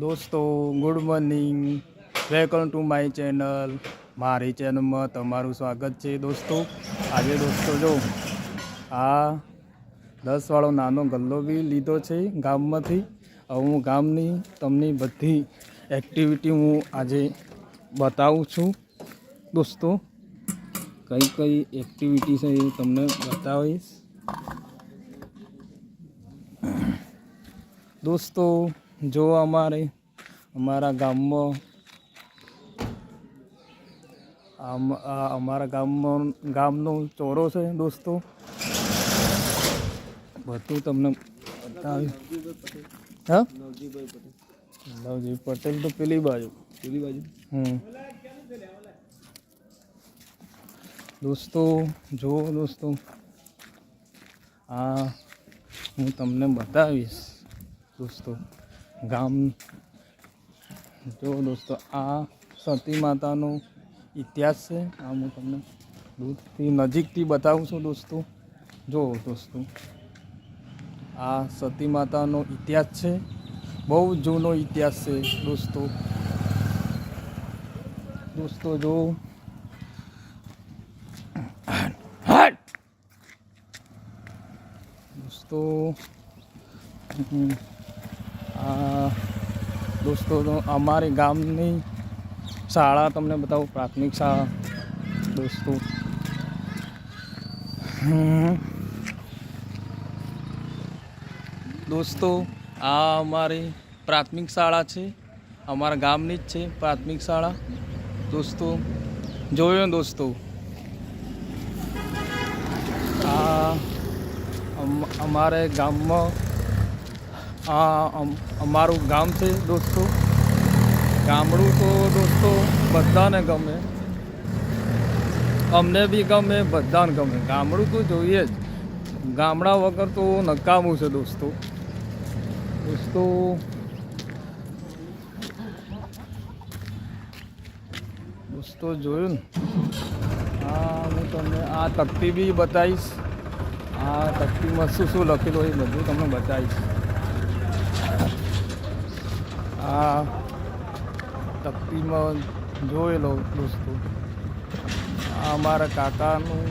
દોસ્તો good morning welcome to my channel મારી ચેનલમાં તમારું સ્વાગત છે દોસ્તો. આજે દોસ્તો જો, આ દસવાળો નાનો ગલ્લો બી લીધો છે ગામમાંથી. હું ગામની તમને બધી એક્ટિવિટી હું આજે બતાવું છું. દોસ્તો, કઈ કઈ એક્ટિવિટી છે એ તમને બતાવીશ. દોસ્તો જો અમારે અમારા ગામમાં અમારા ગામમાં ગામનો ચોરો છે દોસ્તો. બધું તમને બતાવ્યું હા? લવજી પટેલ તો પેલી બાજુ. પેલી બાજુ? હમ. દોસ્તો જો દોસ્તો આ હું તમને બતાવીશ દોસ્તો. ગામ. જો દોસ્તો, આ સતી માતાનો ઇતિહાસ છે. આ હું તમને દૂરથી નજીકથી બતાવું છું દોસ્તો. જો દોસ્તો, આ સતી માતાનો ઇતિહાસ છે. બહુ જૂનો ઇતિહાસ છે દોસ્તો. દોસ્તો, જો. દોસ્તો દોસ્તો, તો અમારી ગામની શાળા તમને બતાવું, પ્રાથમિક શાળા, દોસ્તો. દોસ્તો, આ અમારી પ્રાથમિક શાળા છે, અમારા ગામની જ છે પ્રાથમિક શાળા. દોસ્તો, જોયો ને દોસ્તો? આ અમ- અમારે ગામમાં આ અમ- અમારું ગામ છે દોસ્તો. ગામડું તો દોસ્તો બધાને ગમે. અમને બી ગમે, બધાને ગમે. ગામડું તો જોઈએ જ. ગામડા વગર તો નકામું છે દોસ્તો. દોસ્તો દોસ્તો જોયું ને? આ હું તમને આ તકતી બી બતાવીશ. આ તકતીમાં શું શું લખેલું એ બધું તમને બતાવીશ. આ તકતીમાં જોયેલો દોસ્તો. આ અમારા કાકાનું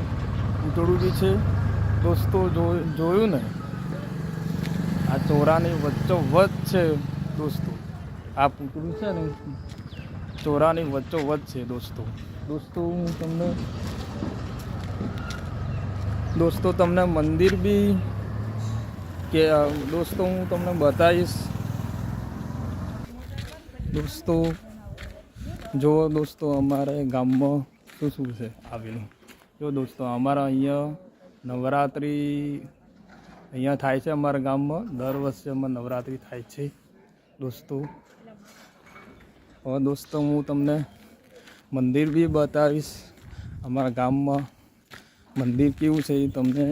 પૂતળું જે છે. દોસ્તો જોયું ને? આ ચોરાની વચ્ચો વચ્ચ છે દોસ્તો. આ પૂતળું છે ને? ચોરાની વચ્ચો વચ્ચ છે દોસ્તો. દોસ્તો, હું તમને દોસ્તો, તમને મંદિર બી કે દોસ્તો, હું તમને બતાવીશ. દોસ્તો જો દોસ્તો, અમારે ગામમાં શું શું છે આવેલું. જો દોસ્તો, અમારા અહીંયા નવરાત્રિ અહીંયા થાય છે અમારા ગામમાં. દર વર્ષે અમારે નવરાત્રિ થાય છે દોસ્તો. હવે દોસ્તો, હું તમને મંદિર બી બતાવીશ. અમારા ગામમાં મંદિર કેવું છે એ તમને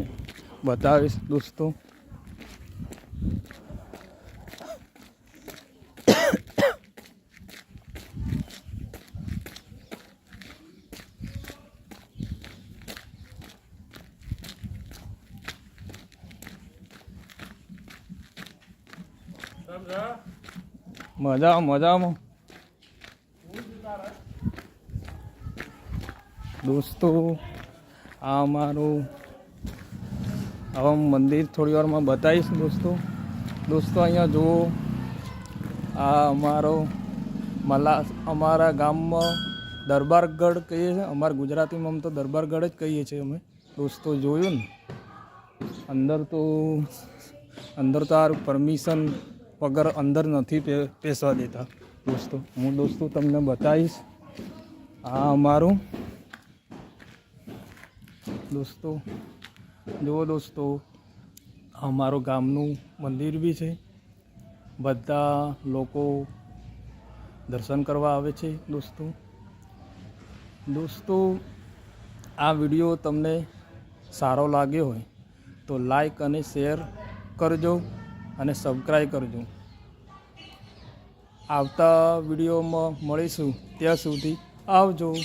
બતાવીશ દોસ્તો. મજા મજામાં. દોસ્તો આ અમારું હવે હું મંદિર થોડી વારમાં બતાવીશ દોસ્તો. દોસ્તો, અહીંયા જુઓ. આ અમારો મલા, અમારા ગામમાં દરબારગઢ કહીએ છીએ અમારા ગુજરાતીમાં આમ તો દરબારગઢ જ કહીએ છીએ અમે. દોસ્તો, જોયું ને? અંદર તો અંદર તો આ પરમિશન વગર અંદર નથી પેસવા દેતા. દોસ્તો, હું દોસ્તો તમને બતાવીશ. આ અમારું. દોસ્તો જુઓ દોસ્તો અમારું ગામનું મંદિર બી છે. બધા લોકો દર્શન કરવા આવે છે દોસ્તો. દોસ્તો, આ વીડિયો તમને સારો લાગ્યો હોય તો લાઈક અને શેર કરજો અને સબસ્ક્રાઈબ કરજો. આવતા વિડીયોમાં મળીશું. ત્યાં સુધી આવજો.